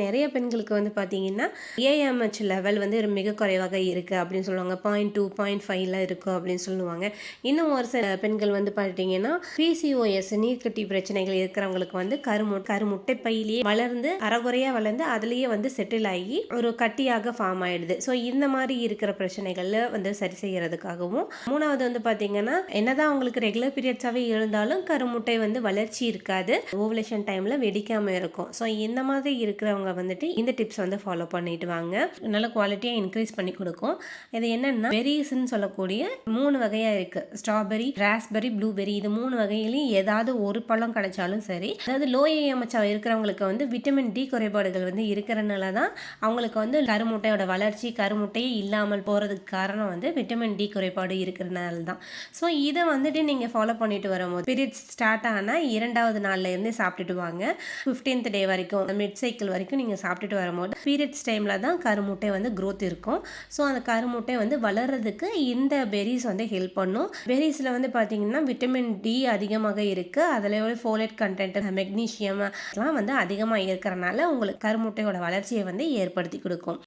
நிறைய பெண்களுக்கு வந்து பார்த்தீங்கன்னா ஏஎம்ஹெச் லெவல் வந்து மிக குறைவாக இருக்குது அப்படின்னு சொல்லுவாங்க. பாயிண்ட் டூ பாயிண்ட் ஃபைவ்ல இருக்கும் அப்படின்னு சொல்லுவாங்க. இன்னும் ஒரு சில பெண்கள் வந்து பார்த்தீங்கன்னா பிசிஓஎஸ் நீர்க்கட்டி பிரச்சனைகள் இருக்கிறவங்களுக்கு வந்து கருமு கருமுட்டை பையிலேயே வளர்ந்து அறகுறையாக வளர்ந்து அதுலேயே வந்து செட்டில் ஆகி ஒரு கட்டியாக ஃபார்ம் ஆயிடுது. ஸோ இந்த மாதிரி இருக்கிற பிரச்சனைகளில் வந்து சரி செய்யறதுக்காகவும் மூணாவது வந்து பார்த்தீங்கன்னா என்னதான் அவங்களுக்கு ரெகுலர் பீரியட்ஸாகவே இருந்தாலும் கருமுட்டை வந்து வளர்ச்சி இருக்காது. ஓவலேஷன் டைமில் வெடிக்காமல் இருக்கும். ஸோ இந்த மாதிரி இருக்கிறவங்க வந்துட்டு இந்த டிப்ஸ் வந்து ஃபாலோ பண்ணிட்டு வாங்க. நல்ல குவாலிட்டியாக இன்க்ரீஸ் பண்ணி கொடுக்கும். இது என்னன்னா பெரிஸ்ன்னு சொல்லக்கூடிய மூணு வகையாக இருக்குது ஸ்ட்ராபெரி ராஸ்பெரி ப்ளூபெரி இது மூணு வகையிலையும் ஏதாவது ஒரு பழம் கிடைச்சாலும் சரி அதாவது லோ அமைச்சா இருக்கிறவங்களுக்கு வந்து விட்டமின் டி குறைபாடுகள் வந்து இருக்கிறனால தான் அவங்களுக்கு வந்து கருமுட்டையோட வளர்ச்சி கருமுட்டையே இல்லாமல் போகிறதுக்கு காரணம் வந்து விட்டமின் டி குறைபாடு இருக்கிறனால தான். ஸோ இதை வந்துட்டு நீங்கள் ஃபாலோ பண்ணிட்டு வரும்போது பீரியட்ஸ் ஸ்டார்ட் ஆனால் இரண்டாவது நாள்ல இருந்து சாப்பிட்டுட்டு வாங்க. ஃபிஃப்டீன்த் டே வரைக்கும் மிட் சைக்கிள் வரைக்கும் நீங்கள் சாப்பிட்டுட்டு வரும்போது பீரியட்ஸ் டைமில் தான் கருமுட்டை வந்து க்ரோத் இருக்கும். ஸோ அந்த கருமுட்டை வந்து வளர்றதுக்கு இந்த பெரிஸ் வந்து ஹெல்ப் பண்ணும். பெரிஸில் வந்து பார்த்தீங்கன்னா விட்டமின் டி அதிகமாக இருக்குது அதில் ஃபோலேட் கண்டென்ட் மெக்னீஷியம் எல்லாம் வந்து அதிகமாக இருக்கிறனால உங்களுக்கு கருமுட்டையோட வளர்ச்சியை வந்து ஏற்படுத்தி கொடுக்கும்.